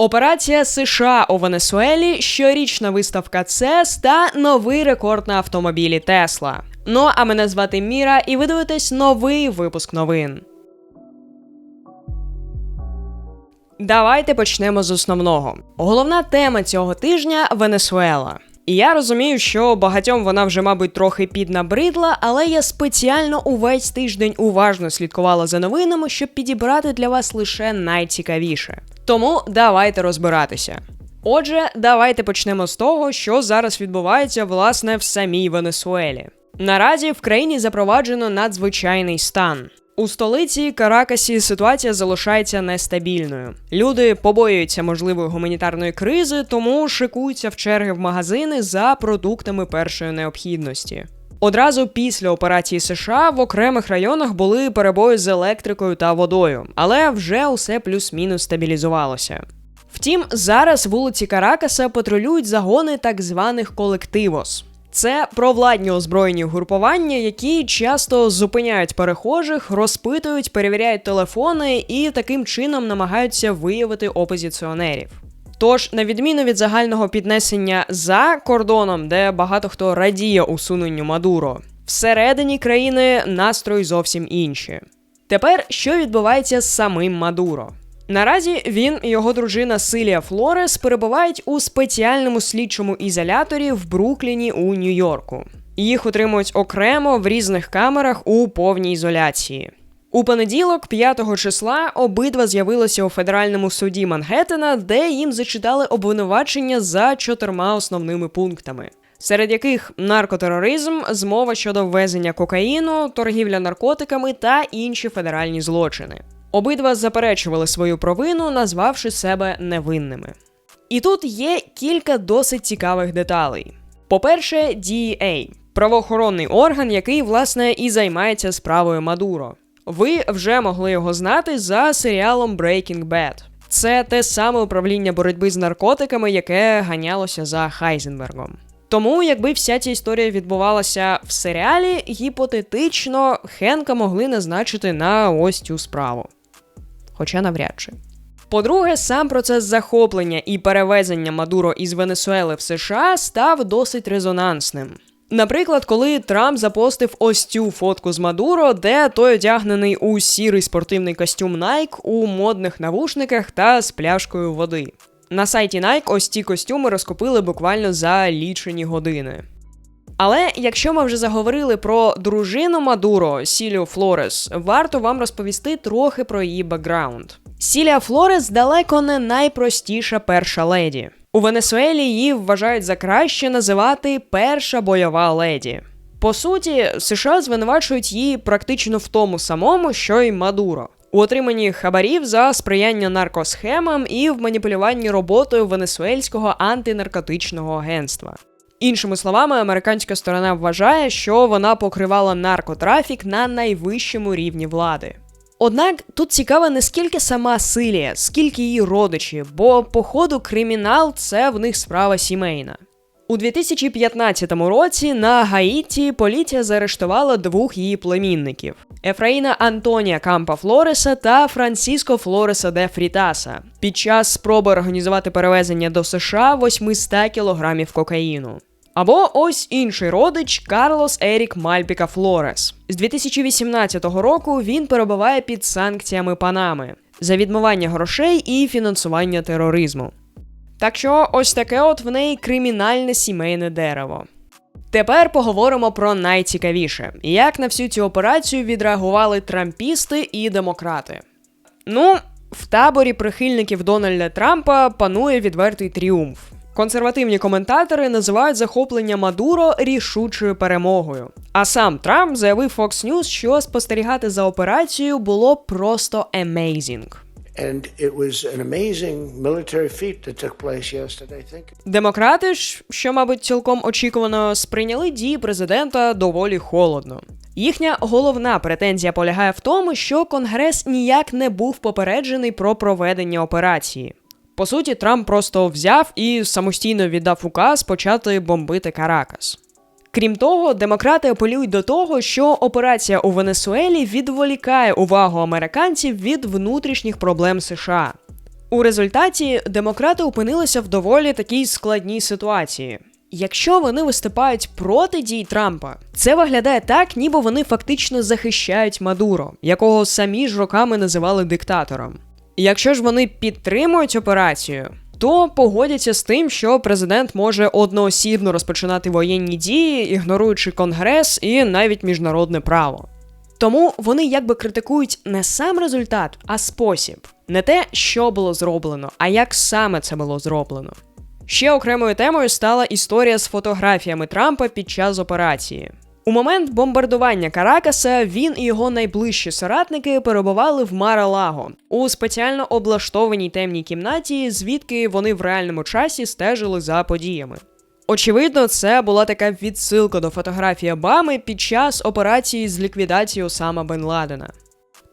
Операція США у Венесуелі, щорічна виставка CES та новий рекорд на автомобілі Тесла. Ну а мене звати Міра, і ви дивитесь новий випуск новин. Давайте почнемо з основного. Головна тема цього тижня Венесуела. І я розумію, що багатьом вона вже, мабуть, трохи піднабридла, але я спеціально увесь тиждень уважно слідкувала за новинами, щоб підібрати для вас лише найцікавіше. Тому давайте розбиратися. Отже, давайте почнемо з того, що зараз відбувається власне в самій Венесуелі. Наразі в країні запроваджено надзвичайний стан. У столиці Каракасі ситуація залишається нестабільною. Люди побоюються можливої гуманітарної кризи, тому шикуються в черги в магазини за продуктами першої необхідності. Одразу після операції США в окремих районах були перебої з електрикою та водою, але вже усе плюс-мінус стабілізувалося. Втім, зараз вулиці Каракаса патрулюють загони так званих колективос. Це провладні озброєні групування, які часто зупиняють перехожих, розпитують, перевіряють телефони і таким чином намагаються виявити опозиціонерів. Тож, на відміну від загального піднесення за кордоном, де багато хто радіє усуненню Мадуро, всередині країни настрої зовсім інші. Тепер що відбувається з самим Мадуро? Наразі він і його дружина Силія Флорес перебувають у спеціальному слідчому ізоляторі в Брукліні у Нью-Йорку. Їх утримують окремо в різних камерах у повній ізоляції. У понеділок, 5 числа, обидва з'явилися у федеральному суді Мангеттена, де їм зачитали обвинувачення за чотирма основними пунктами, серед яких наркотероризм, змова щодо ввезення кокаїну, торгівля наркотиками та інші федеральні злочини. Обидва заперечували свою провину, назвавши себе невинними. І тут є кілька досить цікавих деталей. По-перше, DEA – правоохоронний орган, який, власне, і займається справою Мадуро. Ви вже могли його знати за серіалом Breaking Bad. Це те саме управління боротьби з наркотиками, яке ганялося за Хайзенбергом. Тому, якби вся ця історія відбувалася в серіалі, гіпотетично Хенка могли назначити на ось цю справу. Хоча навряд чи. По-друге, сам процес захоплення і перевезення Мадуро із Венесуели в США став досить резонансним. Наприклад, коли Трамп запостив ось цю фотку з Мадуро, де той одягнений у сірий спортивний костюм Nike у модних навушниках та з пляшкою води. На сайті Nike ось ці костюми розкупили буквально за лічені години. Але якщо ми вже заговорили про дружину Мадуро Сілію Флорес, варто вам розповісти трохи про її бекграунд. Сілія Флорес далеко не найпростіша перша леді. У Венесуелі її вважають за краще називати перша бойова леді. По суті, США звинувачують її практично в тому самому, що й Мадуро. У отриманні хабарів за сприяння наркосхемам і в маніпулюванні роботою венесуельського антинаркотичного агентства. Іншими словами, американська сторона вважає, що вона покривала наркотрафік на найвищому рівні влади. Однак тут цікава не скільки сама Силія, скільки її родичі, бо, походу, кримінал це в них справа сімейна. У 2015 році на Гаїті поліція заарештувала двох її племінників: Ефраїна Антонія Кампа Флореса та Франциско Флореса де Фрітаса під час спроби організувати перевезення до США 800 кілограмів кокаїну. Або ось інший родич Карлос Ерік Мальпіка Флорес. З 2018 року він перебуває під санкціями Панами за відмивання грошей і фінансування тероризму. Так що ось таке от в неї кримінальне сімейне дерево. Тепер поговоримо про найцікавіше, як на всю цю операцію відреагували трампісти і демократи. Ну, в таборі прихильників Дональда Трампа панує відвертий тріумф. Консервативні коментатори називають захоплення Мадуро рішучою перемогою. А сам Трамп заявив Fox News, що спостерігати за операцією було просто amazing. And it was an amazing military feat that took place yesterday. Thank you. Демократи ж, що, мабуть, цілком очікувано, сприйняли дії президента доволі холодно. Їхня головна претензія полягає в тому, що Конгрес ніяк не був попереджений про проведення операції. По суті, Трамп просто взяв і самостійно віддав указ почати бомбити Каракас. Крім того, демократи апелюють до того, що операція у Венесуелі відволікає увагу американців від внутрішніх проблем США. У результаті демократи опинилися в доволі такій складній ситуації. Якщо вони виступають проти дій Трампа, це виглядає так, ніби вони фактично захищають Мадуро, якого самі ж роками називали диктатором. Якщо ж вони підтримують операцію, то погодяться з тим, що президент може одноосібно розпочинати воєнні дії, ігноруючи конгрес і навіть міжнародне право. Тому вони якби критикують не сам результат, а спосіб, не те, що було зроблено, а як саме це було зроблено. Ще окремою темою стала історія з фотографіями Трампа під час операції. У момент бомбардування Каракаса він і його найближчі соратники перебували в Мара-Лаго у спеціально облаштованій темній кімнаті, звідки вони в реальному часі стежили за подіями. Очевидно, це була така відсилка до фотографії Обами під час операції з ліквідації Осама Бен Ладена.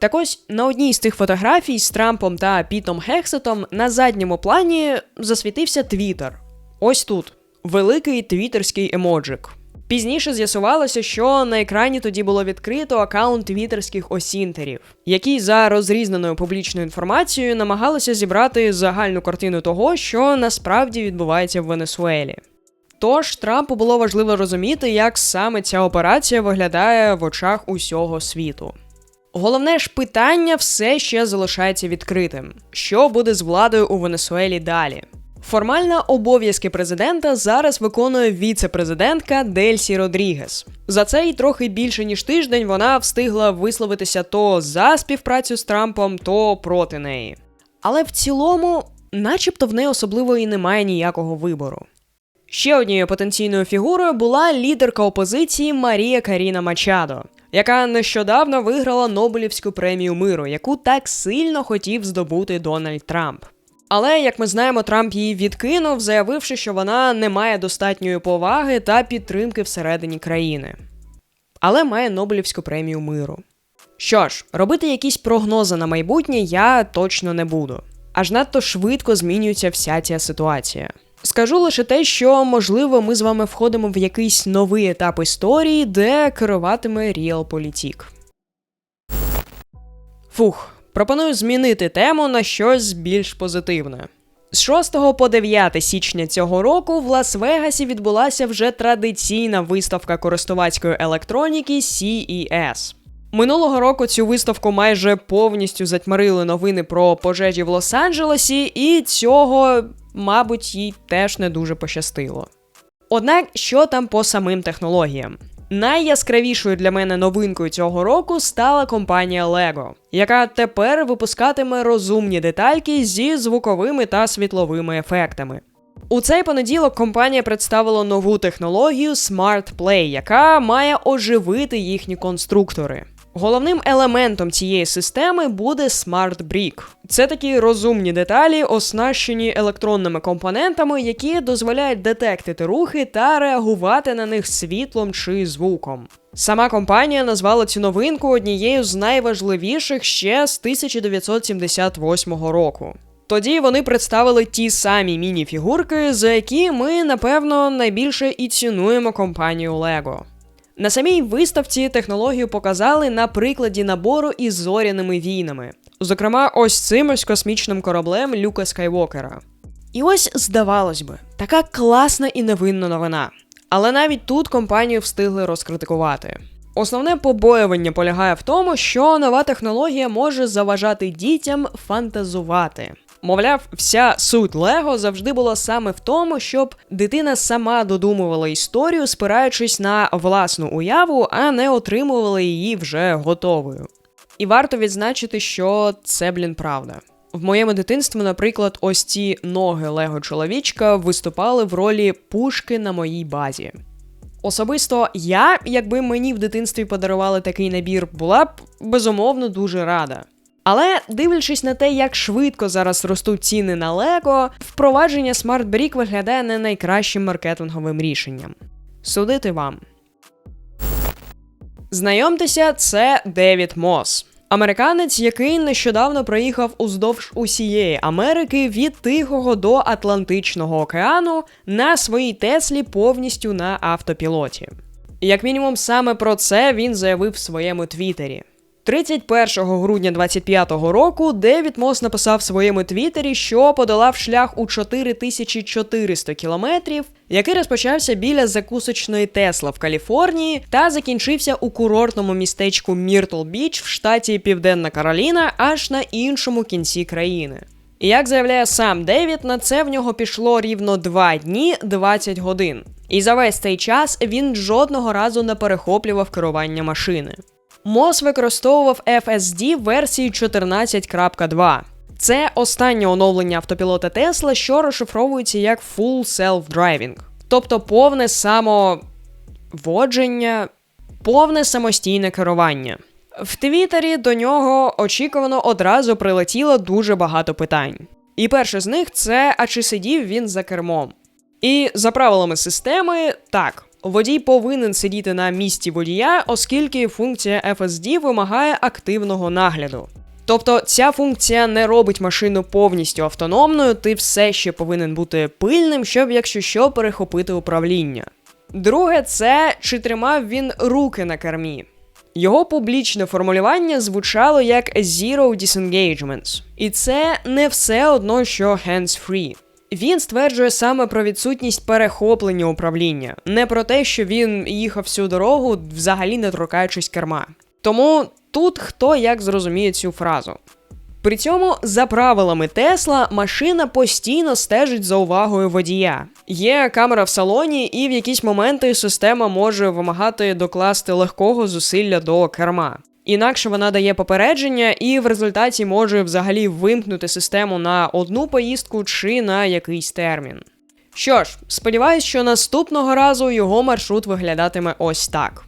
Так ось на одній з тих фотографій з Трампом та Пітом Гексетом на задньому плані засвітився Твіттер. Ось тут великий твіттерський емоджик. Пізніше з'ясувалося, що на екрані тоді було відкрито аккаунт твіттерських осінтерів, які за розрізненою публічною інформацією намагалися зібрати загальну картину того, що насправді відбувається в Венесуелі. Тож Трампу було важливо розуміти, як саме ця операція виглядає в очах усього світу. Головне ж питання все ще залишається відкритим: що буде з владою у Венесуелі далі? Формально обов'язки президента зараз виконує віце-президентка Дельсі Родрігес. За цей трохи більше ніж тиждень вона встигла висловитися то за співпрацю з Трампом, то проти неї. Але в цілому, начебто, в неї особливо і немає ніякого вибору. Ще однією потенційною фігурою була лідерка опозиції Марія Каріна Мачадо, яка нещодавно виграла Нобелівську премію миру, яку так сильно хотів здобути Дональд Трамп. Але, як ми знаємо, Трамп її відкинув, заявивши, що вона не має достатньої поваги та підтримки всередині країни. Але має Нобелівську премію миру. Що ж, робити якісь прогнози на майбутнє я точно не буду. Аж надто швидко змінюється вся ця ситуація. Скажу лише те, що можливо ми з вами входимо в якийсь новий етап історії, де керуватиме Ріалполітік. Фух, пропоную змінити тему на щось більш позитивне. З 6 по 9 січня цього року в Лас-Вегасі відбулася вже традиційна виставка користувацької електроніки CES. Минулого року цю виставку майже повністю затьмарили новини про пожежі в Лос-Анджелесі, і цього, мабуть, їй теж не дуже пощастило. Однак, що там по самим технологіям? Найяскравішою для мене новинкою цього року стала компанія LEGO, яка тепер випускатиме розумні детальки зі звуковими та світловими ефектами. У цей понеділок компанія представила нову технологію Smart Play, яка має оживити їхні конструктори. Головним елементом цієї системи буде Brick. Це такі розумні деталі, оснащені електронними компонентами, які дозволяють детектити рухи та реагувати на них світлом чи звуком. Сама компанія назвала цю новинку однією з найважливіших ще з 1978 року. Тоді вони представили ті самі міні-фігурки, за які ми, напевно, найбільше і цінуємо компанію LEGO. На самій виставці технологію показали на прикладі набору із зоряними війнами, зокрема, ось цим ось космічним кораблем Люка Скайвокера. І ось, здавалось би, така класна і невинна новина. Але навіть тут компанію встигли розкритикувати. Основне побоювання полягає в тому, що нова технологія може заважати дітям фантазувати. Мовляв, вся суть Лего завжди була саме в тому, щоб дитина сама додумувала історію, спираючись на власну уяву, а не отримувала її вже готовою. І варто відзначити, що це, блін, правда. В моєму дитинстві, наприклад, ось ці ноги Лего чоловічка виступали в ролі пушки на моїй базі. Особисто я, якби мені в дитинстві подарували такий набір, була б безумовно дуже рада. Але дивлячись на те, як швидко зараз ростуть ціни на Лего, впровадження Smart Brick виглядає не найкращим маркетинговим рішенням. Судити вам. Знайомтеся, це Девід Мос. Американець, який нещодавно проїхав уздовж усієї Америки від Тихого до Атлантичного океану на своїй Теслі повністю на автопілоті. Як мінімум, саме про це він заявив в своєму твіттері. 31 грудня 25-го року Девід Мос написав в своєму твіттері, що подолав шлях у 4400 кілометрів, який розпочався біля закусочної Тесла в Каліфорнії та закінчився у курортному містечку Міртл Біч в штаті Південна Кароліна аж на іншому кінці країни. І як заявляє сам Девід, на це в нього пішло рівно 2 дні 20 годин. І за весь цей час він жодного разу не перехоплював керування машини. Мос використовував FSD версії 14.2. Це останнє оновлення автопілота Tesla, що розшифровується як Full Self-Driving, тобто повне самоводження, повне самостійне керування. В Твіттері до нього очікувано одразу прилетіло дуже багато питань. І перше з них це: а чи сидів він за кермом? І за правилами системи, так, водій повинен сидіти на місці водія, оскільки функція FSD вимагає активного нагляду. Тобто ця функція не робить машину повністю автономною, ти все ще повинен бути пильним, щоб, якщо що, перехопити управління. Друге, це чи тримав він руки на кермі. Його публічне формулювання звучало як Zero Disengagements. І це не все одно, що hands-free. Він стверджує саме про відсутність перехоплення управління, не про те, що він їхав всю дорогу, взагалі не торкаючись керма. Тому тут хто як зрозуміє цю фразу. При цьому, за правилами Тесла, машина постійно стежить за увагою водія. Є камера в салоні, і в якісь моменти система може вимагати докласти легкого зусилля до керма. Інакше вона дає попередження і в результаті може взагалі вимкнути систему на одну поїздку чи на якийсь термін. Що ж, сподіваюсь, що наступного разу його маршрут виглядатиме ось так.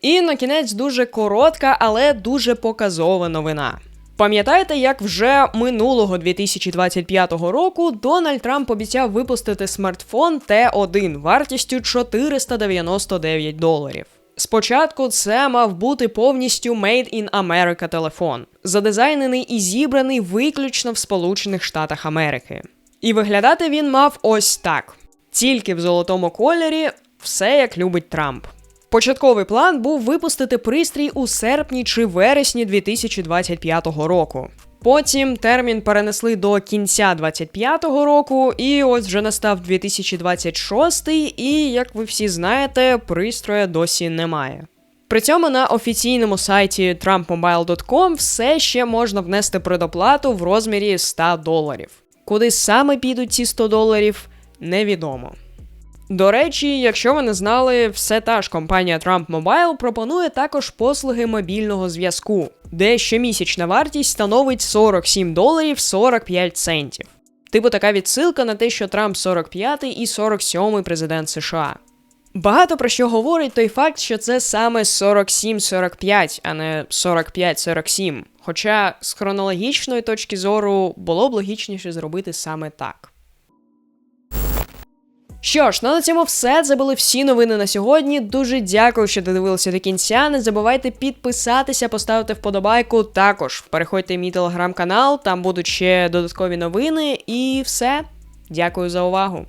І на кінець дуже коротка, але дуже показова новина. Пам'ятаєте, як вже минулого 2025 року Дональд Трамп обіцяв випустити смартфон Т1 вартістю 499 доларів. Спочатку це мав бути повністю Made in America телефон, задизайнений і зібраний виключно в Сполучених Штатах Америки. І виглядати він мав ось так: тільки в золотому кольорі, все як любить Трамп. Початковий план був випустити пристрій у серпні чи вересні 2025 року. Потім термін перенесли до кінця 25-го року, і ось вже настав 2026, і, як ви всі знаєте, пристроя досі немає. При цьому на офіційному сайті trumpmobile.com все ще можна внести предоплату в розмірі 100 доларів. Куди саме підуть ці 100 доларів, невідомо. До речі, якщо ви не знали, все та ж компанія Trump Mobile пропонує також послуги мобільного зв'язку, де щомісячна вартість становить 47 доларів 45 центів. Типу така відсилка на те, що Трамп 45-й і 47-й президент США. Багато про що говорить той факт, що це саме 47-45, а не 45-47. Хоча з хронологічної точки зору було б логічніше зробити саме так. Що ж, ну на цьому все. Це були всі новини на сьогодні. Дуже дякую, що додивилися до кінця. Не забувайте підписатися, поставити вподобайку. Також переходьте в мій телеграм-канал, там будуть ще додаткові новини. І все. Дякую за увагу.